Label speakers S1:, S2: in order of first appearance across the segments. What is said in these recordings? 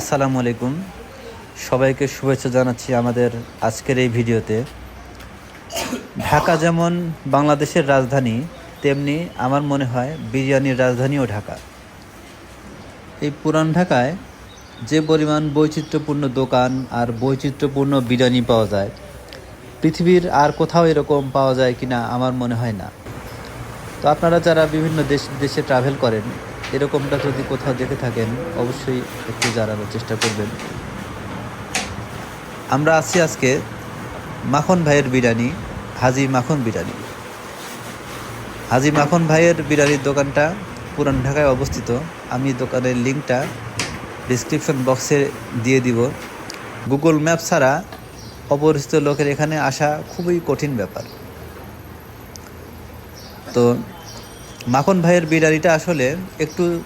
S1: আসসালামু আলাইকুম। সবাইকে শুভেচ্ছা জানাচ্ছি আমাদের আজকের এই ভিডিওতে। ঢাকা যেমন বাংলাদেশের রাজধানী, তেমনি আমার মনে হয় বিরিয়ানির রাজধানীও ঢাকা। এই পুরান ঢাকায় যে পরিমাণ বৈচিত্র্যপূর্ণ দোকান আর বৈচিত্র্যপূর্ণ বিরিয়ানি পাওয়া যায়, পৃথিবীর আর কোথাও এরকম পাওয়া যায় কিনা আমার মনে হয় না। তো আপনারা যারা বিভিন্ন দেশ দেশে ট্রাভেল করেন এরকমটা যদি কোথাও দেখে থাকেন, অবশ্যই একটু জানানোর চেষ্টা করবেন। আমরা আছি আজকে মাখন ভাইয়ের বিরিয়ানি, হাজি মাখন বিরিয়ানি। হাজি মাখন ভাইয়ের বিরিয়ানির দোকানটা পুরান ঢাকায় অবস্থিত। আমি দোকানের লিঙ্কটা ডিসক্রিপশন বক্সে দিয়ে দিব। গুগল ম্যাপ ছাড়া অপরিচিত লোকের এখানে আসা খুবই কঠিন ব্যাপার। তো মাখন ভাইয়ের বিরিয়ানিটা আসলে একটু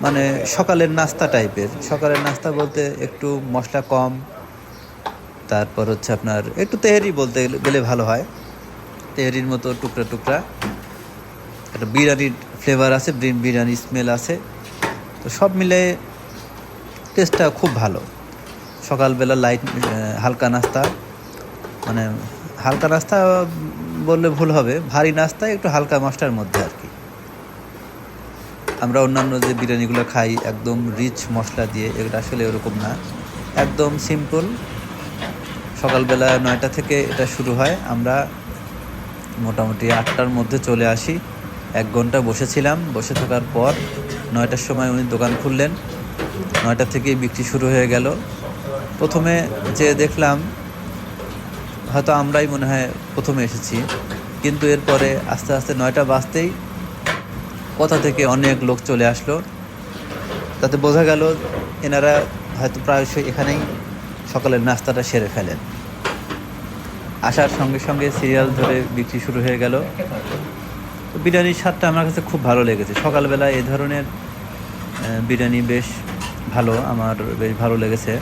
S1: মানে সকালের নাস্তা টাইপের। সকালের নাস্তা বলতে একটু মশলা কম, তারপর হচ্ছে আপনার একটু তেহেরি বলতে গেলে- ভালো হয়। তেহেরির মতো টুকরা টুকরা। একটা বিরিয়ানির ফ্লেভার আছে বিরিয়ানির স্মেল আছে। তো সব মিলে টেস্টটা খুব ভালো। সকালবেলা লাইট হালকা নাস্তা। মানে হালকা নাস্তা বললে ভুল হবে, ভারী নাস্তা একটু হালকা মাস্টার মধ্যে আর কি। আমরা অন্যান্য যে বিরিয়ানিগুলো খাই, একদম রিচ মশলা দিয়ে এটা আসলে ওরকম না। একদম সিম্পল সকালবেলা নয়টা থেকে এটা শুরু হয়। আমরা মোটামুটি আটটার মধ্যে চলে আসি। এক ঘণ্টা বসেছিলাম। বসে থাকার পর নয়টার সময় উনি দোকান খুললেন। নয়টা থেকেই বিক্রি শুরু হয়ে গেল। প্রথমে যে দেখলাম, হয়তো আমরাই মনে হয় প্রথমে এসেছি। কিন্তু এরপরে আস্তে আস্তে নয়টা বাজতেই কোথা থেকে অনেক লোক চলে আসলো, তাতে বোঝা গেল এনারা হয়তো প্রায়শই এখানেই সকালের নাস্তাটা সেরে ফেলেন। আসার সঙ্গে সঙ্গে সিরিয়াল ধরে বিক্রি শুরু হয়ে গেল। তো বিরিয়ানির স্বাদটা আমার কাছে খুব ভালো লেগেছে। সকালবেলা এই ধরনের বিরিয়ানি বেশ ভালো, আমার বেশ ভালো লেগেছে।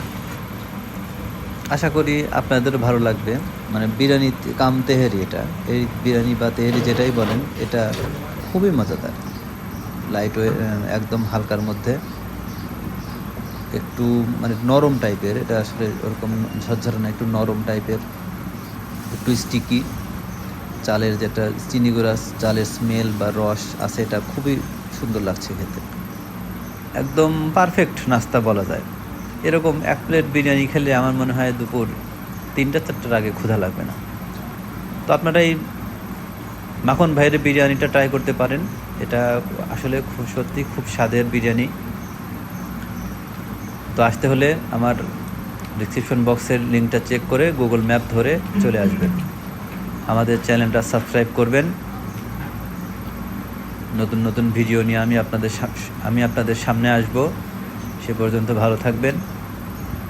S1: আশা করি আপনাদেরও ভালো লাগবে। মানে বিরিয়ানি কাম তেহেরি এটা। এই বিরিয়ানি বা তেহেরি যেটাই বলেন, এটা খুবই মজাদার। লাইট একদম হালকার মধ্যে। একটু মানে নরম টাইপের এটা আসলে ওরকম ঝরঝরে না, একটু নরম টাইপের একটু স্টিকি চালের যেটা চিনি গুঁড়া, চালের স্মেল বা রস আছে, এটা খুবই সুন্দর লাগছে খেতে। একদম পারফেক্ট নাস্তা বলা যায়। এরকম এক প্লেট বিরিয়ানি খেলে আমার মনে হয় দুপুর তিনটা, চারটার আগে ক্ষুধা লাগবে না। তো আপনারা এই মাখন ভাইয়ের বিরিয়ানিটা ট্রাই করতে পারেন। এটা আসলে খুব সত্যি খুব স্বাদের বিরিয়ানি। তো আসতে হলে আমার ডিসক্রিপশন বক্সের লিঙ্কটা চেক করে গুগল ম্যাপ ধরে চলে আসবেন। আমাদের চ্যানেলটা সাবস্ক্রাইব করবেন। নতুন নতুন ভিডিও নিয়ে আমি আপনাদের আমি আপনাদের সামনে আসব। সে পর্যন্ত ভালো থাকবেন।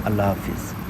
S1: আল্লাহ হাফিজ।